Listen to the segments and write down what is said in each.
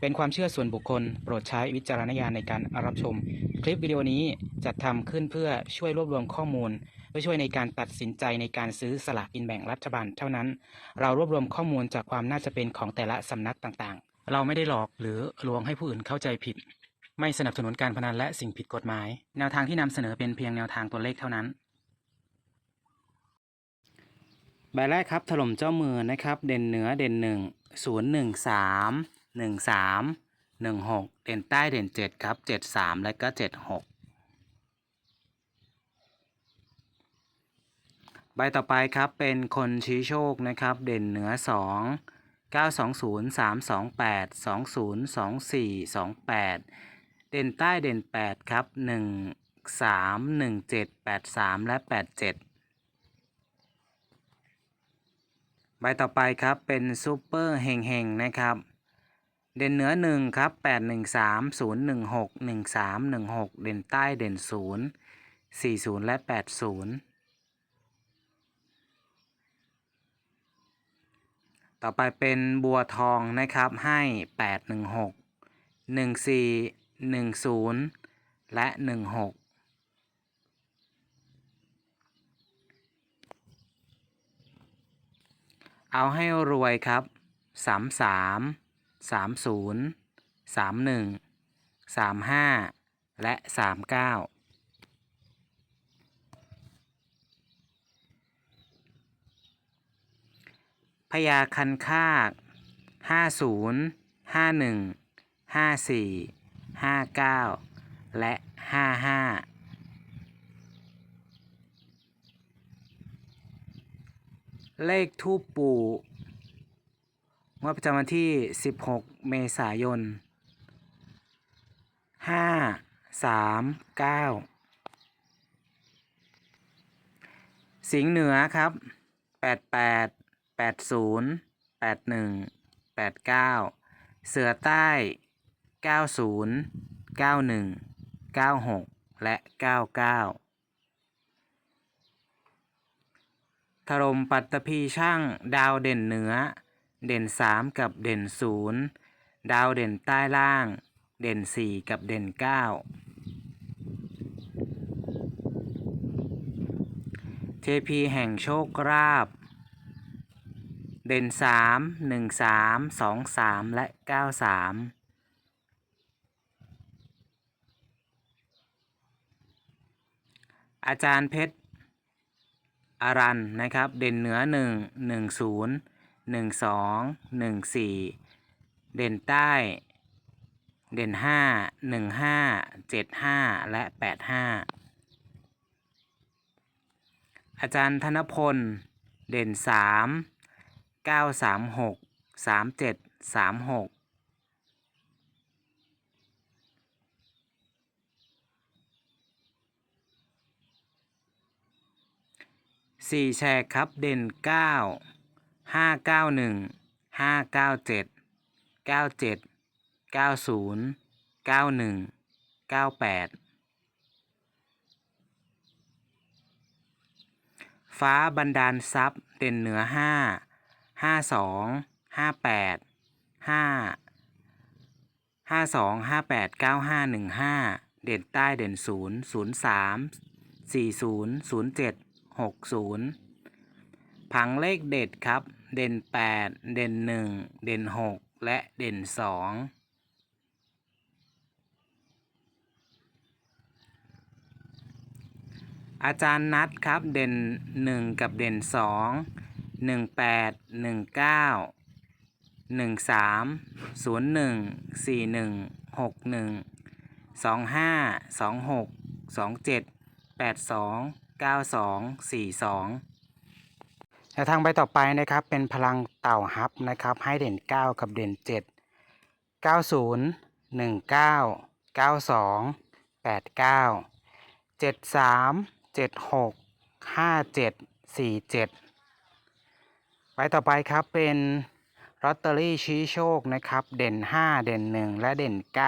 เป็นความเชื่อส่วนบุคคล โปรดใช้วิจารณญาณในการรับชม คลิปวิดีโอนี้จัดทำขึ้นเพื่อช่วยรวบรวมข้อมูล เพื่อช่วยในการตัดสินใจในการซื้อสลากกินแบ่งรัฐบาลเท่านั้น เรารวบรวมข้อมูลจากความน่าจะเป็นของแต่ละสำนักต่างๆ เราไม่ได้หลอกหรือลวงให้ผู้อื่นเข้าใจผิด ไม่สนับสนุนการพนันและสิ่งผิดกฎหมาย แนวทางที่นำเสนอเป็นเพียงแนวทางตัวเลขเท่านั้นใบแรกครับถล่มเจ้ามือนะครับ เด่นเหนือเด่นหนึ่งศูนย์หนึ่งสาม หนึ่งสามหนึ่งหกเด่นใต้เด่นเจ็ดครับเจ็ดสามและก็เจ็ดหกใบต่อไปครับเป็นคนชี้โชคนะครับ เด่นเหนือสองเก้าสองศูนย์สามสองแปดสองศูนย์สองสี่สองแปดเด่นใต้เด่นแปดครับหนึ่งสามหนึ่งเจ็ดแปดสามและแปดเจ็ดใบต่อไปครับเป็นซูเปอร์เฮงเฮงนะครับ เด่นเหนือหนึ่งครับแปดหนึ่งสามศูนย์หนึ่งหกหนึ่งสามหนึ่งหกเด่นใต้เด่นศูนย์สี่ศูนย์และแปดศูนย์ต่อไปเป็นบัวทองนะครับให้แปดหนึ่งหกหนึ่งสี่หนึ่งศูนย์และหนึ่งหกเอาให้รวยครับสาม สามศูนย์สามหนึ่งสามห้าและสามเก้าพญาคันคากห้าศูนย์ห้าหนึ่งห้าสี่ห้าเก้าและห้าห้าเลขทูปปู่ งวดประจำวันที่ 16 เมษายน 5 3 9 สิงห์เหนือครับ 88 80 81 89 เสือใต้ 90 91 96 และ 99ถล่มปัตตภีช่างดาวเด่นเหนือ เด่นสามกับเด่นศูนย์ดาวเด่นใต้ล่าง เด่นสี่กับเด่นเก้าเทพีแห่งโชคราบเด่นสามหนึ่งสามสองสามและเก้าสามอาจารย์เพชรอารันนะครับ เด่นเหนือหนึ่ง หนึ่งสองหนึ่งสี่เด่นใต้ เด่นห้าหนึ่งห้าเจ็ดห้าและแปดห้าอาจารย์ธนพล เด่นสามเก้าสามหกสามเจ็ดสามหกสี่แฉกครับเด่นเก้า ห้าเก้าหนึ่งห้าเก้าเจ็ดเก้าเจ็ดเก้าศูนย์เก้าหนึ่งเก้าแปดฟ้าบันดาลทรัพย์เด่นเหนือห้าห้าสองห้าแปดห้าห้าสองห้าแปดเก้าห้าหนึ่งห้าเด่นใต้เด่นศูนย์ศูนย์สามสี่ศูนย์ศูนย์เจ็ดหกศูนย์ผังเลขเด็ดครับ เด่น 8 เด่น 1 เด่น 6 และเด่น 2 อาจารย์นัดครับเด่น 1 กับเด่น 2 18 19 13 01 41 61 25 26 27 82 92 42 แปดสองเก้าสองสี่สองแนวทางใบต่อไปนะครับเป็นพลังเต่าฮับนะครับ ให้เด่น 9 กับเด่น 7 90 19 92 89 73 76 57 47ใบต่อไปครับเป็นลอตเตอรี่ชี้โชคนะครับ เด่น 5 เด่น 1 และเด่น 9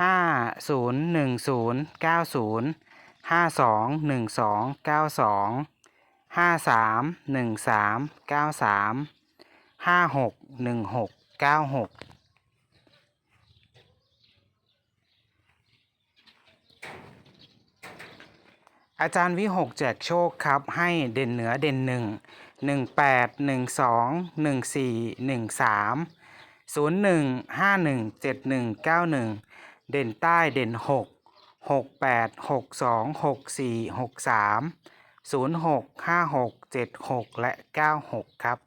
5 0 1 0 9 0ห้าสอง ห้าสามหนึ่งสามเก้าสามห้าหกหนึ่งหกเก้าหกอาจารย์วิหกแจกโชคครับให้เด่นเหนือเด่นหนึ่งหนึ่งแปดหนึ่งสองหนึ่งสี่หนึ่งสามศูนย์หนึ่งห้าหนึ่งเจ็ดหนึ่งเก้าหนึ่งเด่นใต้เด่นหกหกแปดหกสองหกสี่หกสาม ศูนย์หกห้าหกเจ็ดหกและเก้าหกครับ